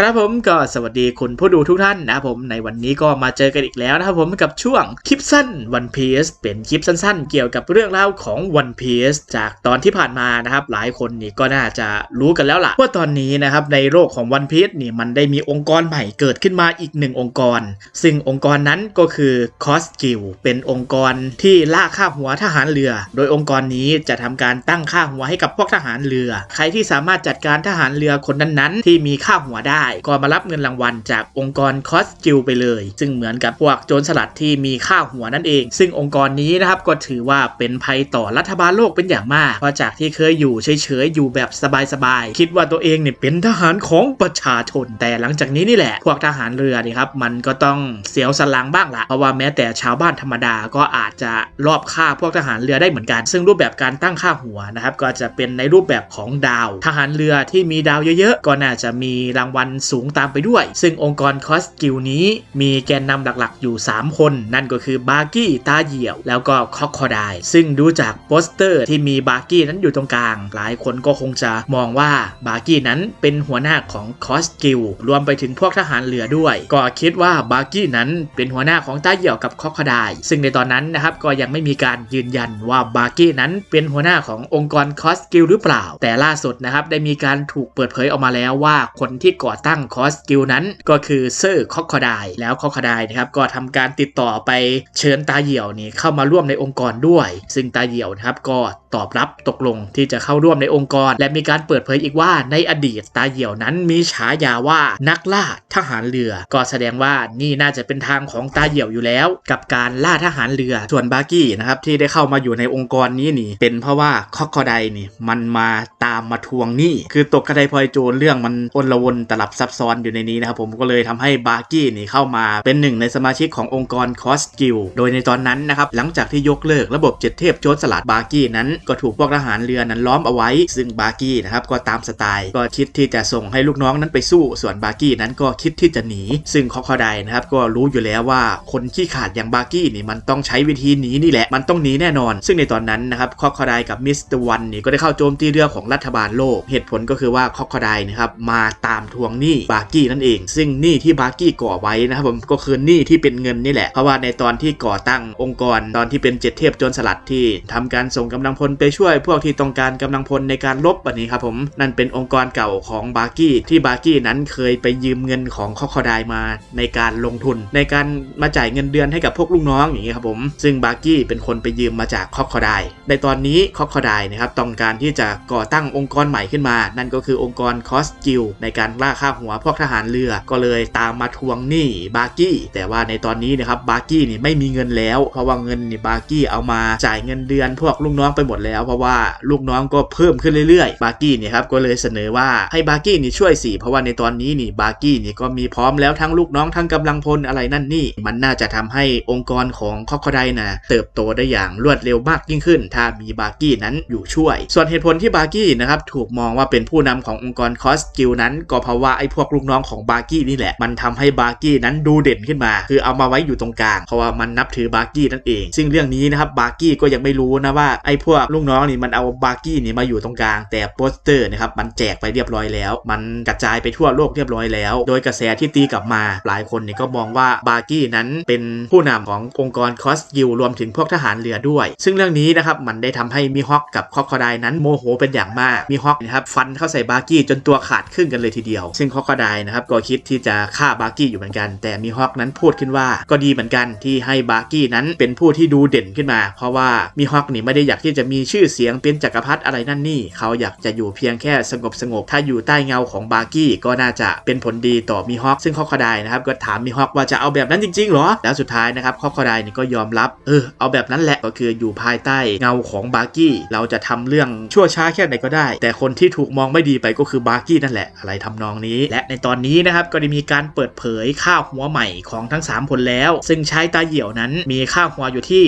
ครับผมก็สวัสดีคุณผู้ดูทุกท่านนะครับผมในวันนี้ก็มาเจอกันอีกแล้วนะครับผมกับช่วงคลิปสั้น One Piece เป็นคลิปสั้นๆ เกี่ยวกับเรื่องราวของ One Piece จากตอนที่ผ่านมานะครับหลายคนนี่ก็น่าจะรู้กันแล้วล่ะ ว่าตอนนี้นะครับในโลกของ One Piece นี่มันได้มีองค์กรใหม่เกิดขึ้นมาอีกหนึ่งองค์กร ซึ่งองค์กรนั้นก็คือ c o s g i l เป็นองค์กรที่ล่าค่าหัวทหารเรือ โดยองค์กรนี้จะทำการตั้งค่าหัวให้กับพวกทหารเรือ ใครที่สามารถจัดการทหารเรือคนนั้นๆ ที่มีค่าหัวได้ก็มารับเงินรางวัลจากองค์กร c o s g i l ไปเลย ซึ่งเหมือนกับพวกโจรสลัดที่มีค่าหัวนั่นเอง ซึ่งองค์กรนี้นะครับก็ถือว่าเป็นภัยต่อรัฐบาลโลกเป็นอย่างมาก เพราะจากที่เคยอยู่เฉยๆอยู่แบบสบายๆคิดว่าตัวเองเนี่ยเป็นทหารของประชาชน แต่หลังจากนี้นี่แหละ พวกทหารเรือนี่ครับมันก็ต้องเสียวสลังบ้างละเพราะว่าแม้แต่ชาวบ้านธรรมดาก็อาจจะรอบฆ่าพวกทหารเรือได้เหมือนกัน ซึ่งรูปแบบการตั้งค่าหัวนะครับก็จะเป็นในรูปแบบของดาว ทหารเรือที่มีดาวเยอะๆก็น่าจะมีรางวัลสูงตามไปด้วย ซึ่งองค์กรคอสกิลนี้มีแกนนำหลักๆ อยู่ 3 คน นั่นก็คือบาร์กี้ตาเหี่ยว แล้วก็คอกคอไดซึ่งดูจากโปสเตอร์ที่มีบาร์กี้นั้นอยู่ตรงกลาง หลายคนก็คงจะมองว่าบาร์กี้นั้นเป็นหัวหน้าของคอสกิลรวมไปถึงพวกทหารเรือด้วย ก็คิดว่าบาร์กี้นั้นเป็นหัวหน้าของตาเหี่ยวกับคอกคอไดซึ่งในตอนนั้นนะครับก็ยังไม่มีการยืนยันว่าบาร์กี้นั้นเป็นหัวหน้าขององค์กรคอสกิลหรือเปล่า แต่ล่าสุดนะครับได้มีการถูกเปิดเผยออกมาแล้วว่าคนที่ก่อตั้งคอสกิลนั้นก็คือเซอร์คอกคอไดแล้วคอกคอไดนะครับก็ทำการติดต่อไปเชิญตาเหยี่ยวนี่เข้ามาร่วมในองค์กรด้วย ซึ่งตาเหยี่ยวนะครับก็ตอบรับตกลงที่จะเข้าร่วมในองค์กร และมีการเปิดเผยอีกว่าในอดีตตาเหี่ยวนั้นมีฉายาว่านักล่าทหารเรือ ก็แสดงว่านี่น่าจะเป็นทางของตาเหี่ยวอยู่แล้ว กับการล่าทหารเรือส่วนบาร์กี้นะครับที่ได้เข้ามาอยู่ในองค์กรนี้นี่เป็นเพราะว่าคอกคอไดนี่มันมาตามมาทวงหนี้คือตกกระไดพลอยโจรเรื่องมันอนละวนตลับซับซ้อนอยู่ในนี้นะครับผมก็เลยทำให้บาร์กี้นี่เข้ามาเป็นหนึ่งในสมาชิกขององค์กรคอสกิลโดยในตอนนั้นนะครับหลังจากที่ยกเลิกระบบเจ็ดเทพโจรสลัดบาร์กี้นั้นก็ถูกพวกทหารเรือนั้นล้อมเอาไว้ ซึ่งบาร์กี้นะครับก็ตามสไตล์ก็คิดที่จะส่งให้ลูกน้องนั้นไปสู้ ส่วนบาร์กี้นั้นก็คิดที่จะหนี ซึ่งคอคอไดนะครับก็รู้อยู่แล้วว่าคนขี้ขาดอย่างบาร์กี้นี่มันต้องใช้วิธีหนีนี่แหละ มันต้องหนีแน่นอน ซึ่งในตอนนั้นนะครับคอคอไดกับมิสเตอร์วันนี่ก็ได้เข้าโจมตีเรือของรัฐบาลโลก เหตุผลก็คือว่าคอคอไดนะครับมาตามทวงหนี้บาร์กี้นั่นเอง ซึ่งหนี้ที่บาร์กี้ก่อไว้นะครับผมก็คือหนี้ที่เป็นเงินนี่แหละเพราะว่าในตอนที่ก่อตั้งองค์กรตอนที่เป็นเจ็ดเทพโจรสลัดที่ทำการส่งกำลังพลไปช่วยพวกที่ต้องการกำลังพลในการลบแบบนี้ครับผมนั่นเป็นองค์กรเก่าของบาร์กี้ที่บาร์กี้นั้นเคยไปยืมเงินของคอคอไดมาในการลงทุน ในการมาจ่ายเงินเดือนให้กับพวกลูกน้องอย่างนี้ครับผมซึ่งบาร์กี้เป็นคนไปยืมมาจากคอคอไดในตอนนี้คอคอไดนะครับต้องการที่จะก่อตั้งองค์กรใหม่ขึ้นมา นั่นก็คือองค์กรคอสกิลในการล่าค่าหัวพวกทหารเรือก็เลยตามมาทวงหนี้บาร์กี้แต่ว่าในตอนนี้นะครับบาร์กี้นี่ไม่มีเงินแล้ว เพราะว่าเงินนี่บาร์กี้เอามาจ่ายเงินเดือนพวกลูกน้องไปหมดแล้วเพราะว่าลูกน้องก็เพิ่มขึ้นเรื่อยๆ บาร์กี้เนี่ยครับก็เลยเสนอว่าให้บาร์กี้นี่ช่วยสิเพราะว่าในตอนนี้นี่บาร์กี้นี่ก็มีพร้อมแล้วทั้งลูกน้องทั้งกำลังพลอะไรนั่นนี่ มันน่าจะทำให้องค์กรของคอคไดนะเติบโตได้อย่างรวดเร็วมากยิ่งขึ้น ถ้ามีบาร์กี้นั้นอยู่ช่วย ส่วนเหตุผลที่บาร์กี้นะครับถูกมองว่าเป็นผู้นำขององค์กรคอสกิลนั้น ก็เพราะว่าไอ้พวกลูกน้องของบาร์กี้นี่แหละ มันทำให้บาร์กี้นั้นดูเด่นขึ้นมา คือเอามาไว้อยู่ตรงกลาง เพราะว่ามันนับถือบาร์กี้นั่นเอง ซึ่งเรื่องนี้นะครับบาร์กี้ก็ยังไม่รู้นะว่าไอ้พวกลูกน้องนี่มันเอาบาร์กี้นี่มาอยู่ตรงกลาง แต่โปสเตอร์นะครับมันแจกไปเรียบร้อยแล้ว มันกระจายไปทั่วโลกเรียบร้อยแล้ว โดยกระแสที่ตีกลับมาหลายคนนี่ก็มองว่าบาร์กี้นั้นเป็นผู้นำขององค์กรคอสกิลรวมถึงพวกทหารเรือด้วย ซึ่งเรื่องนี้นะครับมันได้ทำให้มีฮอกกับคอคอไดนั้นโมโหเป็นอย่างมากมีฮอกนะครับฟันเข้าใส่บาร์กี้จนตัวขาดครึ่งกันเลยทีเดียว ซึ่งคอคอไดนะครับก็คิดที่จะฆ่าบาร์กี้อยู่เหมือนกัน แต่มีฮอกนั้นพูดขึ้นว่าก็ดีเหมือนกันที่ให้บาร์กี้นั้นเป็นผู้ที่ดูเด่นขึ้นมา เพราะว่ามีฮอกนี่ไม่ได้อยากที่จะมีีชื่อเสียงเป็นจักรพรรดิอะไรนั่นนี่ เขาอยากจะอยู่เพียงแค่สงบสงบถ้าอยู่ใต้เงาของบาร์กี้ก็น่าจะเป็นผลดีต่อมีฮอกซึ่งคอคอไดนะครับก็ถามมีฮอกว่าจะเอาแบบนั้นจริงๆหรอ แล้วสุดท้ายนะครับคอคอไดนี่ก็ยอมรับเออเอาแบบนั้นแหละก็คืออยู่ภายใต้เงาของบาร์กี้เราจะทำเรื่องชั่วช้าแค่ไหนก็ได้ แต่คนที่ถูกมองไม่ดีไปก็คือบาร์กี้นั่นแหละอะไรทำนองนี้ และในตอนนี้นะครับก็ได้มีการเปิดเผยค่าหัวใหม่ของทั้ง 3 คนแล้ว ซึ่งชายตาเหี่ยวนั้นมีค่าหัวอยู่ที่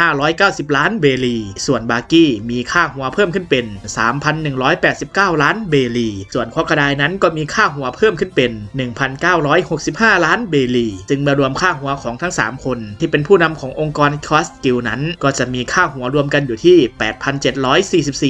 3,590 ล้านเบลี ส่วนบากี้มีค่าหัวเพิ่มขึ้นเป็น 3,189 ล้านเบลี ส่วนคอกระไดนั้นก็มีค่าหัวเพิ่มขึ้นเป็น 1,965 ล้านเบลี จึงมารวมค่าหัวของทั้ง 3 คน ที่เป็นผู้นำขององค์กรคอสกิลนั้น ก็จะมีค่าหัวรวมกันอยู่ที่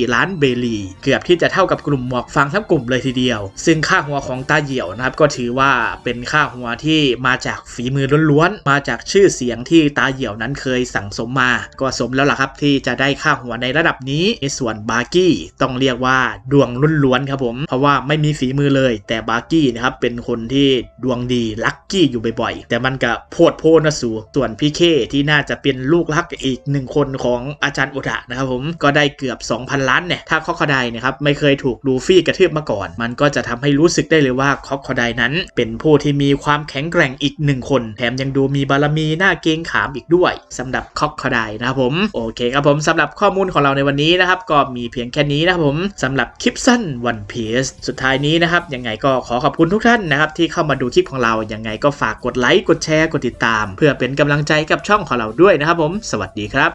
8,744 ล้านเบลี เกือบที่จะเท่ากับกลุ่มหมวกฟางทั้งกลุ่มเลยทีเดียว ซึ่งค่าหัวของตาเหี่ยวนะครับก็ถือว่าเป็นค่าหัวที่มาจากฝีมือล้วนๆ มาจากชื่อเสียงที่ตาเหี่ยวนั้นเคยสั่งสมมา ก็สมแล้วล่ะครับที่จะได้ค่าหัวในระดับนี้ในส่วนบาร์กี้ต้องเรียกว่าดวงล้วนๆครับผม เพราะว่าไม่มีฝีมือเลย แต่บาร์กี้นะครับเป็นคนที่ดวงดีลัคกี้อยู่บ่อยๆ แต่มันก็โพดโพนะสูส่วนพี่เคที่น่าจะเป็นลูกรักอีกหนึ่งคนของอาจารย์โอดะนะครับผมก็ได้เกือบ 2,000 ล้านเนี่ยถ้าคอกคอไดนะครับไม่เคยถูกลูฟี่กระทืบมาก่อน มันก็จะทำให้รู้สึกได้เลยว่าคอกคอไดนั้น เป็นผู้ที่มีความแข็งแกร่งอีกหนึ่งคน แถมยังดูมีบารมีหน้าเกงขามอีกด้วยสำหรับคอกคอไดนะครับผมโอเคครับผมสำหรับข้อมูลของเราในวันนี้นะครับ ก็มีเพียงแค่นี้นะครับผมสำหรับคลิปสั้นวันเพียสสุดท้ายนี้นะครับยังไงก็ขอขอบคุณทุกท่านนะครับที่เข้ามาดูคลิปของเรายังไงก็ฝากกดไลค์กดแชร์กดติดตาม เพื่อเป็นกำลังใจกับช่องของเราด้วยนะครับผม สวัสดีครับ